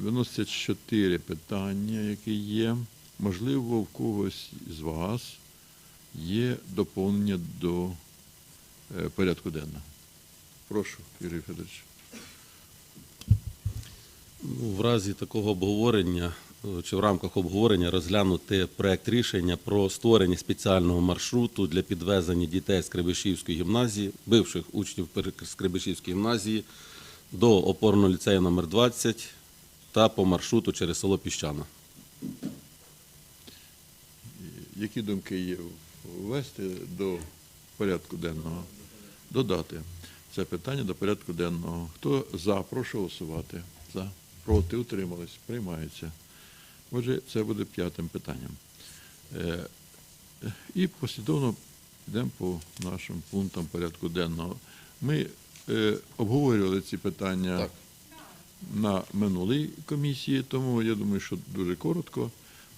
виносяться чотири питання, які є. Можливо, в когось з вас є доповнення до е, порядку денного. Прошу, Юрій Федорович. Ну, В разі такого обговорення е, чи в рамках обговорення розглянути проект рішення про створення спеціального маршруту для підвезення дітей з Крибишівської гімназії, бивших учнів з Крибишівської гімназії до опорного ліцею номер 20 та по маршруту через село Піщана. Які думки є ввести до порядку денного? Додати це питання до порядку денного. Хто за, прошу голосувати. За, проти, утримались, приймається. Отже, це буде п'ятим питанням. Е, е, І послідовно йдемо по нашим пунктам порядку денного. Ми е, обговорювали ці питання Так. На минулій комісії, тому я думаю, що дуже коротко.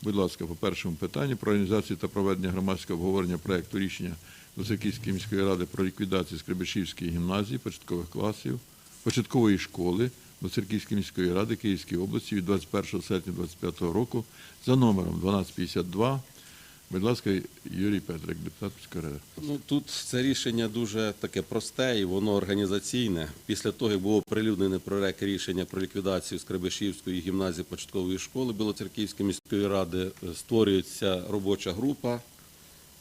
Будь ласка, по першому питанню про організацію та проведення громадського обговорення проекту рішення Високівської міської ради про ліквідацію Скребешівської гімназії початкових класів, початкової школи Високівської міської ради Київської області від 21 серпня 2025 року за номером 1252. Будь ласка, Юрій Петрик, депутат міської. Ну тут це рішення дуже таке просте і воно організаційне. Після того, як було оприлюднене проект рішення про ліквідацію Скребешівської гімназії початкової школи Білоцерківської міської ради, е, створюється робоча група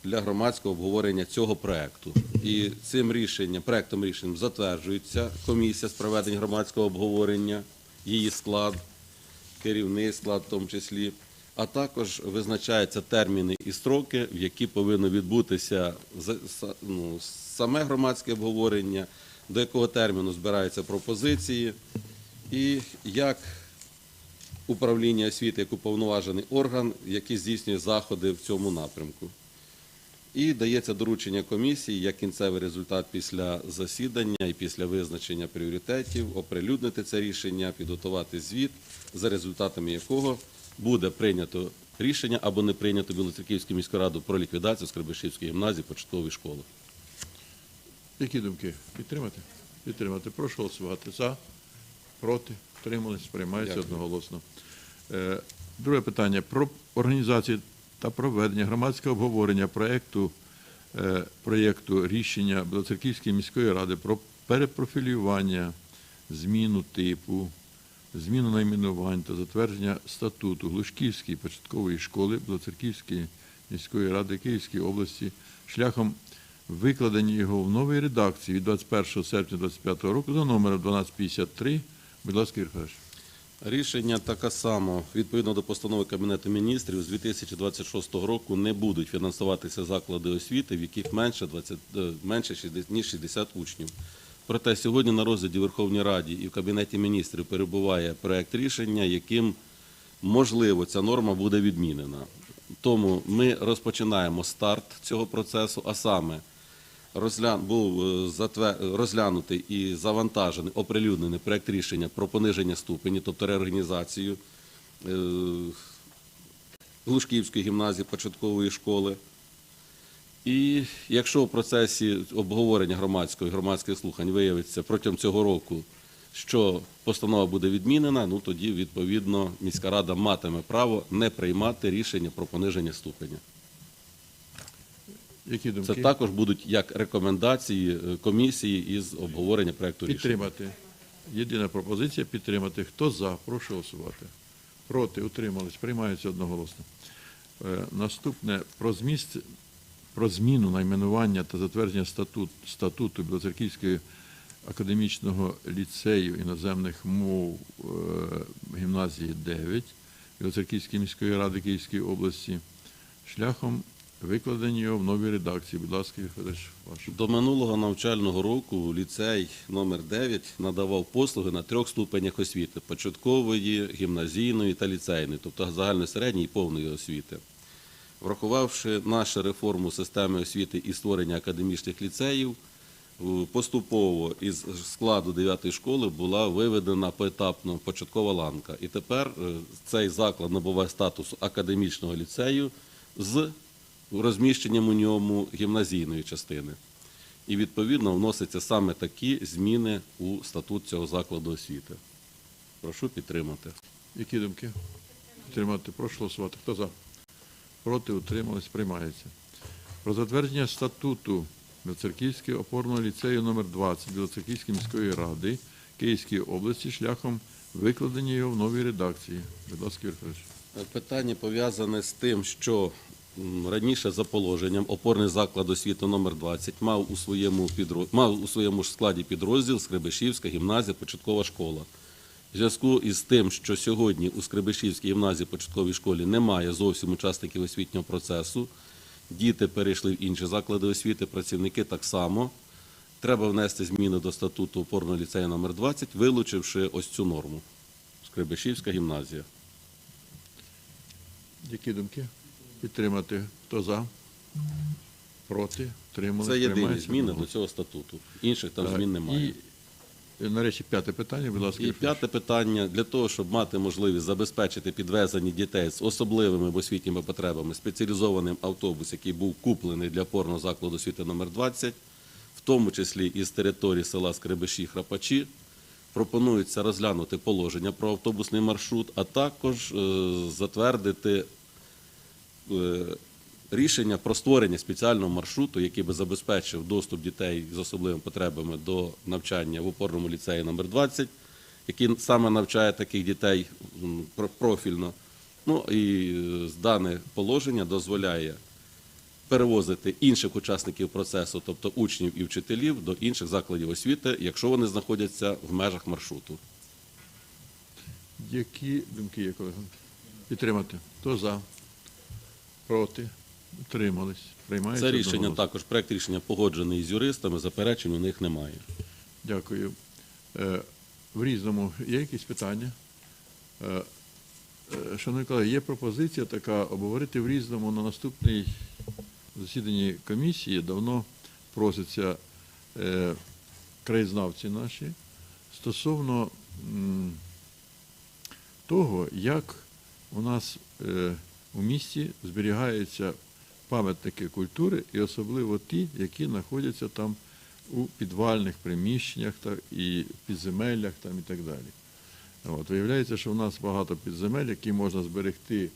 для громадського обговорення цього проекту. І цим рішенням, проектом рішенням затверджується комісія з проведення громадського обговорення, її склад, керівний склад в тому числі, а також визначаються терміни і строки, в які повинно відбутися ну, саме громадське обговорення, до якого терміну збираються пропозиції, і як управління освіти як уповноважений орган, який здійснює заходи в цьому напрямку. І дається доручення комісії як кінцевий результат після засідання і після визначення пріоритетів оприлюднити це рішення, підготувати звіт, за результатами якого буде прийнято рішення або не прийнято Білоцерківською міською радою про ліквідацію Скребешівської гімназії початкової школи. Які думки? Підтримати? Підтримати. Прошу голосувати. За, проти, втримались, приймається Дякую. одноголосно. Е, Друге питання. Про організацію та проведення громадського обговорення проєкту, е, проєкту рішення Білоцерківської міської ради про перепрофілювання, зміну типу, зміну найменувань та затвердження статуту Глушківської початкової школи Білоцерківської міської ради Київської області шляхом викладення його в новій редакції від 21 серпня 2025 року за номером 1253. Будь ласка, Ігор Рішення таке само, відповідно до постанови Кабінету міністрів, з 2026 року не будуть фінансуватися заклади освіти, в яких менше, 20, е, менше 60, ніж 60 учнів. Проте сьогодні на розгляді Верховній Раді і в Кабінеті міністрів перебуває проект рішення, яким можливо ця норма буде відмінена. Тому ми розпочинаємо старт цього процесу, а саме був е, розглянутий і завантажений, оприлюднений проект рішення про пониження ступені, тобто реорганізацію е... Глушківської гімназії початкової школи. І якщо в процесі обговорення громадського і громадських слухань виявиться протягом цього року, що постанова буде відмінена, ну тоді відповідно міська рада матиме право не приймати рішення про пониження ступеня. Які думки? Це також будуть як рекомендації е, комісії із обговорення проекту рішення. Підтримати. Єдина пропозиція підтримати. Хто за? Прошу голосувати. Проти, утримались, приймається одноголосно. Е, Наступне про зміст, про зміну найменування та затвердження статут, статуту Білоцерківської академічного ліцею іноземних мов е, гімназії 9 Білоцерківської міської ради Київської області шляхом викладення його в новій редакції. Будь ласка, Федорович, ваш. До минулого навчального року ліцей номер 9 надавав послуги на трьох ступенях освіти: початкової, гімназійної та ліцейної, тобто загальної середньої і повної освіти. Врахувавши нашу реформу системи освіти і створення академічних ліцеїв, поступово із складу 9 школи була виведена поетапно початкова ланка. І тепер е, цей заклад набуває статус академічного ліцею з розміщенням у ньому гімназійної частини. І відповідно вносяться саме такі зміни у статут цього закладу освіти. Прошу підтримати. Які думки? Підтримати. Прошу голосувати. Хто за? Проти, утримались, приймається. Про затвердження статуту Білоцерківського опорного ліцею номер 20 Білоцерківської міської ради Київської області шляхом викладення його в новій редакції. Будь ласка, Юрій Питання пов'язане з тим, що раніше за положенням опорний заклад освіти номер 20 мав у своєму підро... мав у своєму складі підрозділ Скребешівська гімназія початкова школа. В зв'язку із тим, що сьогодні у Скребешівській гімназії початковій школі немає зовсім учасників освітнього процесу, діти перейшли в інші заклади освіти, працівники так само. Треба внести зміни до статуту опорного ліцею номер 20, вилучивши ось цю норму. Скребешівська гімназія. Які думки? Підтримати. Хто за? Проти? Тримали. Це єдині зміни до цього статуту. Інших там змін немає. І, нарешті, п'яте питання, будь ласка. І п'яте питання для того, щоб мати можливість забезпечити підвезення дітей з особливими освітніми потребами спеціалізованим автобус, який був куплений для опорного закладу освіти номер 20, в тому числі із території села Скребеші Храпачі. Пропонується розглянути положення про автобусний маршрут, а також е, затвердити е, рішення про створення спеціального маршруту, який би забезпечив доступ дітей з особливими потребами до навчання в опорному ліцеї номер 20, який саме навчає таких дітей профільно. Ну і е, дане положення дозволяє перевозити інших учасників процесу, тобто учнів і вчителів, до інших закладів освіти, якщо вони знаходяться в межах маршруту. Які думки є, колеги? Підтримати. Хто за? Проти? Утримались. Приймається Це рішення одноголосно. також, проект рішення погоджений з юристами, заперечень у них немає. Дякую. Е, В різному є якісь питання? Е, е, Шановні колеги, є пропозиція така обговорити в різному на наступній засіданні комісії. Давно просяться е, краєзнавці наші стосовно м, того, як у нас е, у місті зберігаються пам'ятники культури, і особливо ті, які знаходяться там у підвальних приміщеннях і підземеллях там, і так далі. От, виявляється, що в нас багато підземель, які можна зберегти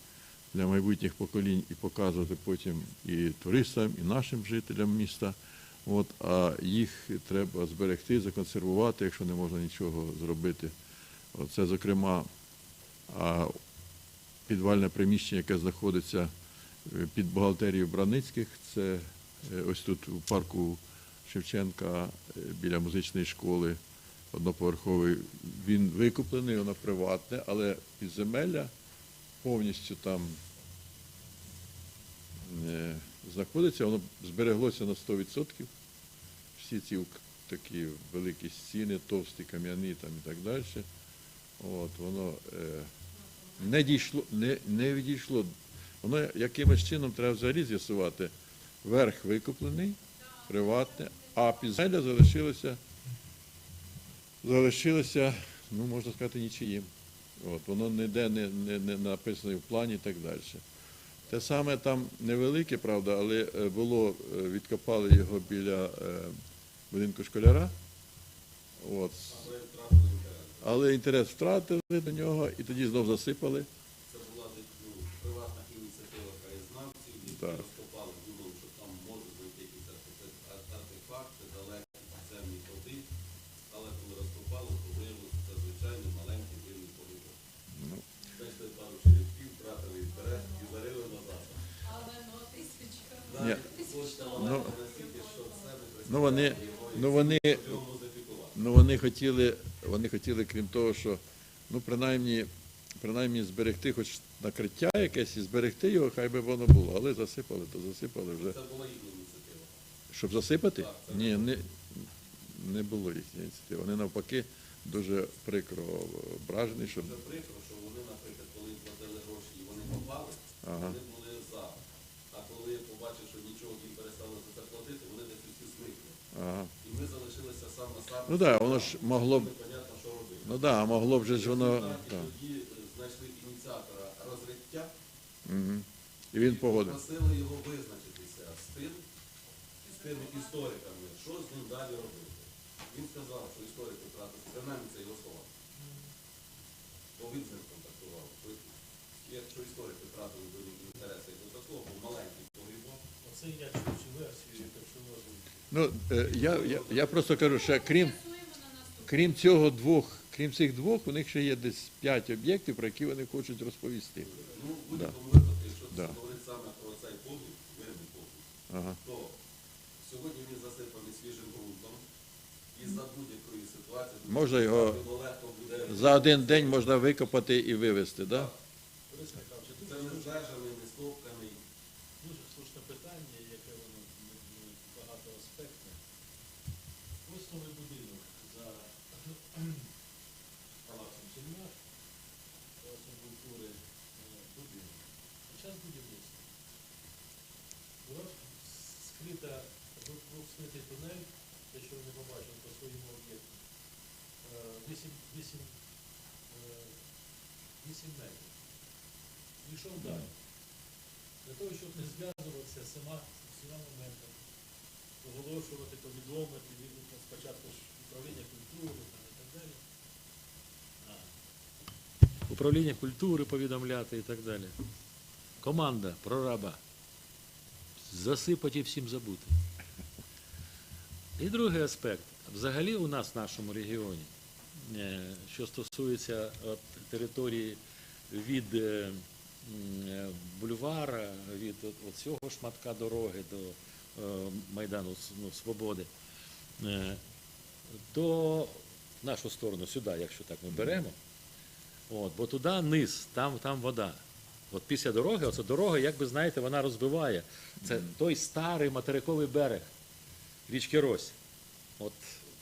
для майбутніх поколінь і показувати потім і туристам, і нашим жителям міста. От, а їх треба зберегти, законсервувати, якщо не можна нічого зробити. От, це, зокрема, підвальне приміщення, яке знаходиться під бухгалтерією Браницьких, це е, ось тут у парку Шевченка е, біля музичної школи одноповерховий. Він викуплений, воно приватне, але підземелля повністю там е, знаходиться, воно збереглося на 100%. Всі ці такі великі стіни, товсті кам'яні там і так далі. От, воно е, не дійшло, не, не відійшло. Воно якимось чином треба взагалі з'ясувати. Верх викуплений, приватне, а підземелля залишилося, залишилося, ну, можна сказати, нічиїм. От, воно ніде не, не, не написано в плані і так далі. Те саме там невелике, правда, але е, було, е, відкопали його біля е, будинку школяра. От. Але інтерес втратили до нього і тоді знов засипали. Це була ну, приватна ініціатива краєзнавців, які Так. розкопали, думали, що там можуть знайти якісь артефакти, далекі підземні ходи. Але коли розкопали, то виявилося, це звичайний маленький вільний полігон. Ну, Знайшли пару черепків, втратили їх вперед і зарили назад. Але ну тисячка. ні. Ну, ну, вони, ну, вони, ну, вони, хотіли, вони хотіли, крім того, що ну, принаймні, принаймні зберегти хоч накриття якесь і зберегти його, хай би воно було. Але засипали, то засипали вже. Це була їхня ініціатива. Щоб засипати? Ні, не, не було їхньої ініціативи. Вони навпаки дуже прикро ображені, що Це прикро, що вони, наприклад, коли платили гроші і вони попали, Ага. вони були за. А коли побачили, що нічого їм перестали за це платити, вони десь усі зникли. ага. І ми залишилися сам на сам. Ну так, воно ж могло б. Непонятно, що робити. Ну так, а могло б же ж воно. Так, і тоді знайшли ініціатора розриття Угу. І він погодив. просили його визначитися з тим, з тими істориками, що з ним далі робити. Він сказав, що історик втратив, принаймні це його слова. Бо він з ним контактував. Якщо історики втратили до них інтереси до такого, бо маленький погрібок, Оце я чув цю версію, так що можу. Ну, е, я, я, я просто кажу, що крім, крім цього двох, крім цих двох, у них ще є десь п'ять об'єктів, про які вони хочуть розповісти. ну, в будь-якому випадку, якщо Да. це говорить саме про цей погріб, винний погріб, Ага. то сьогодні він засипаний свіжим ґрунтом, і за будь-якої ситуації Можна його легко буде За один день можна викопати і вивезти, так? Да? Це не дуже, звержений, не стовканий. дуже слушне питання, яке воно ну, ну, багатоаспектне. Ось новий будинок за палацом Сільмаш, палацом культури е, будинок. Під час будівництва була скрита, був був скритий тунель, те, що ви не побачили по своєму об'єкту. Е, 8, 8, 8 метрів. Пішов далі. Для того, щоб не зв'язуватися з всіма моментами, оголошувати, повідомити, від, спочатку ж управління культури і так далі. Управління культури повідомляти і так далі. Команда прораба. Засипати і всім забути. І другий аспект. Взагалі у нас в нашому регіоні, е, що стосується от, території від е, бульвара, від от, от цього шматка дороги до е, Майдану ну, Свободи, е, до нашу сторону, сюди, якщо так ми беремо, от, бо туди низ, там, там вода. От після дороги, оце дорога, як ви знаєте, вона розбиває. Це той старий материковий берег річки Рось. От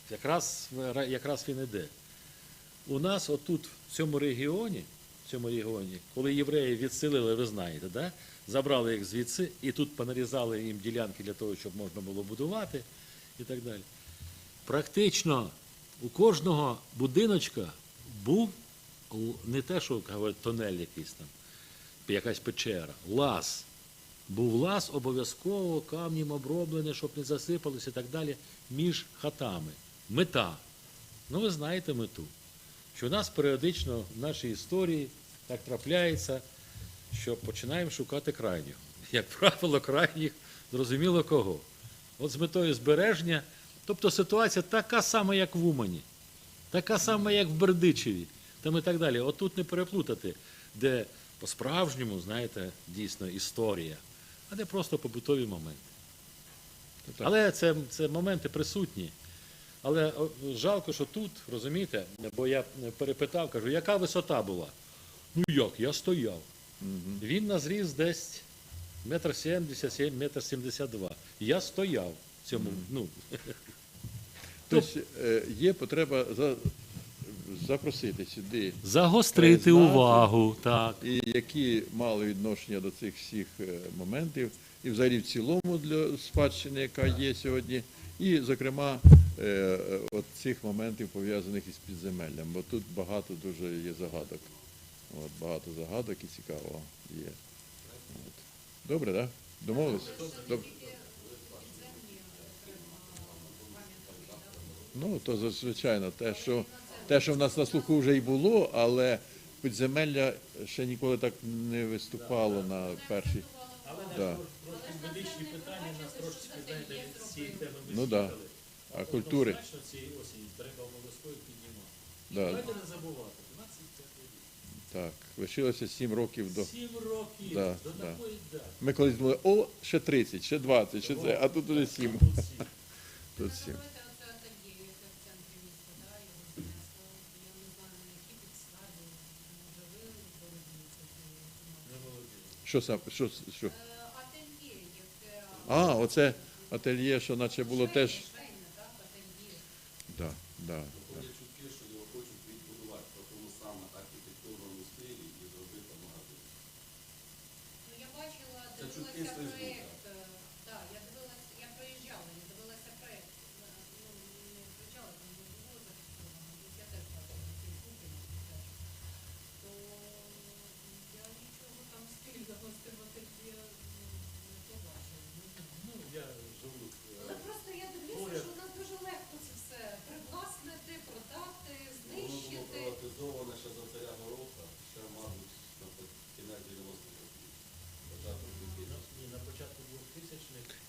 якраз, якраз він іде. У нас отут, в цьому регіоні, цьому регіоні, коли євреї відселили, ви знаєте, да? забрали їх звідси і тут понарізали їм ділянки для того, щоб можна було будувати і так далі. Практично у кожного будиночка був не те, що говорять, тонель якийсь там, якась печера, лаз. Був лаз обов'язково камнем оброблений, щоб не засипалося і так далі, між хатами. Мета. Ну, ви знаєте мету. Що у нас періодично в нашій історії так трапляється, що починаємо шукати крайнього. Як правило, крайніх зрозуміло кого. От з метою збереження. Тобто ситуація така сама, як в Умані, така сама, як в Бердичеві, там і так далі. Отут не переплутати, де по-справжньому, знаєте, дійсно історія, а де просто побутові моменти. Але це, це моменти присутні. Але жалко, що тут, розумієте, бо я перепитав, кажу, яка висота була? Ну як, я стояв. Мгм. Він на зріст десь метр сімдесят, сім- метр сімдесят два. Я стояв в цьому. Ну, Тобто є потреба за, запросити сюди, загострити увагу, так. і які мали відношення до цих всіх е, моментів, і взагалі в цілому для спадщини, яка є сьогодні, і, зокрема, е, от цих моментів пов'язаних із підземеллям, бо тут багато дуже є загадок. От, багато загадок і цікавого є. От. Добре, так? Да? Домовились? Добре. Ну, то звичайно, те, що, те, що в нас на слуху вже й було, але підземелля ще ніколи так не виступало на першій. Але Да. медичні питання нас трошки знаєте, від цієї теми ми Ну, да. А культури? Однозначно цієї осені треба обов'язково піднімати. Да. Давайте не забувати. 25 рік. Так, лишилося 7 років до. Сім років Да, до да. такої дати. Ми колись думали, о, ще 30, ще 20, ще це, а тут уже 7. Тут сім. Тут 7. Ательє, яке в центрі міста, да, його знесло. Я не знаю, на якій підставі. Може, ви володієте цією Не інформацією? володію. Що сам, що, що? Е, Ательє, яке... А, оце ательє, що наче було теж. Так, ательє. Да, да. бачила, Це чутки з дивилася Фейсбука.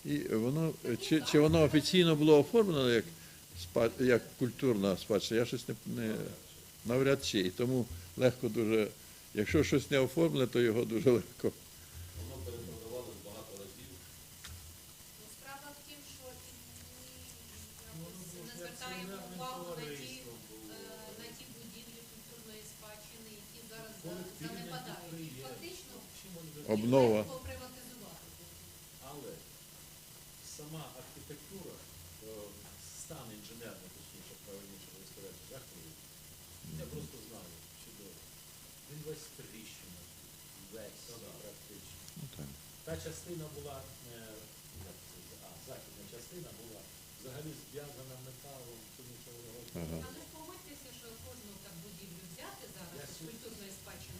І воно, чи, чи воно офіційно було оформлено як, як культурна спадщина, я щось не, не навряд чи. І тому легко дуже, якщо щось не оформлене, то його дуже легко. Воно перепродавалось багато разів. Ну, справа в тім, що і якось не звертаємо увагу на ті, е, на ті будівлі культурної спадщини, які зараз за- занепадають. І фактично Обнова. їх легко приватизувати. Але сама архітектура, е, стан інженерний, точніше, правильніше ви сказати, жахливий. Я просто знаю чудово. Він весь тріщина, весь практично. Ну, так. Та частина була, е, як це, а, західна частина була взагалі зв'язана металом, тому що воно Ага. Але ж погодьтеся, що кожну так будівлю взяти зараз з культурної спадщини,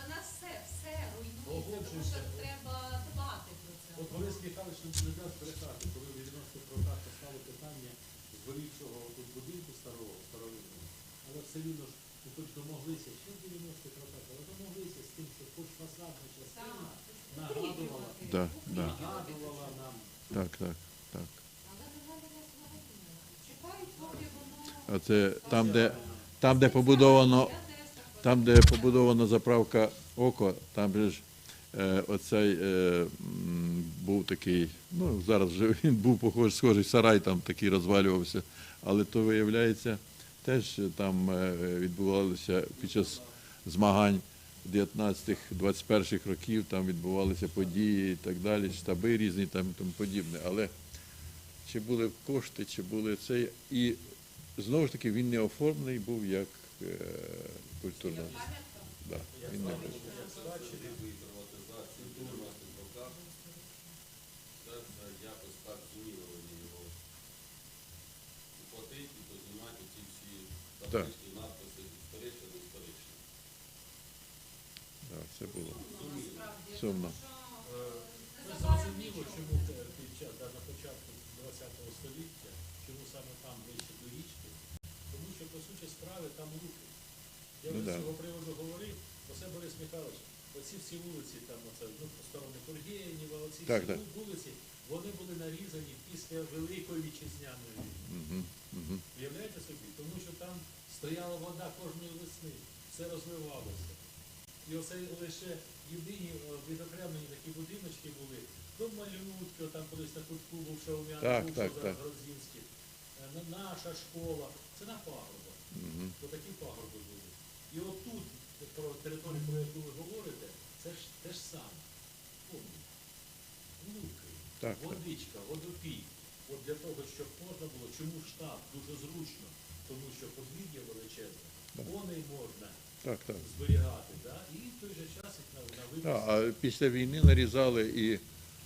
вона все, все руйнується, тому що треба дбати про це. От Борис Михайлович не дасть збрехати, коли в 90-х роках постало питання зберігчого тут будинку старого, старовинного. Але все рівно ж ну, хоч домоглися, ще в 90-х роках, але домоглися з тим, що хоч фасадна частина нагадувала, Да, да. нагадувала нам. Так, так, так. А це там, де, там, де побудовано, там, де побудована заправка око, там же ж е, оцей е, м, був такий, ну зараз вже він був похож, схожий сарай, там такий розвалювався, але то виявляється, теж там е, відбувалося під час змагань 19-21 років, там відбувалися події і так далі, штаби різні там і тому подібне. Але чи були кошти, чи були це. І знову ж таки він не оформлений був як е, культурна. Да, він не був. Спадщини і приватизації в 90-х роках. Це це якось так зуміло вони його ухватити і познімати ці всі історичні. Да, це було. Сумно. Ми зрозуміло, чому під час на початку ХХ століття, чому саме там ближче до річки, тому що по суті справи там луки. Я Ну вже з цього приводу говорив, оце Борис Михайлович, оці всі вулиці, там оце, ну, по сторони Тургенєва, оці Так, всі так. вулиці, вони були нарізані після Великої вітчизняної війни. Угу. Уявляєте собі? Тому що там стояла вода кожної весни, все розливалося. І оце лише єдині е, відокремлені такі будиночки були. То малютки, там колись на кутку був Шаумян, Так, був так. Грозінський. Е, Наша школа. Це на пагорбах. Угу. То такі пагорби були. І отут, про територію, про яку ви говорите, це ж те ж саме. Помните? Луки, Так, так. водичка, водопій. Для того, щоб можна було, чому штаб дуже зручно, тому що подвір'я величезне, Так. коней можна Так, так. зберігати, да? і в той же час їх на, на випуск. Да, а після війни нарізали і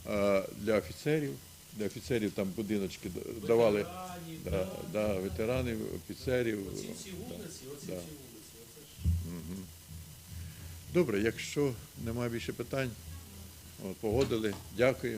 а, для офіцерів. Для офіцерів там будиночки давали Ветеранів, да, да, ветеранів, офіцерів. Оці всі Да. вулиці, оці да. всі вулиці, оце ж. Мгм. Добре, якщо немає більше питань, от, погодили. Дякую.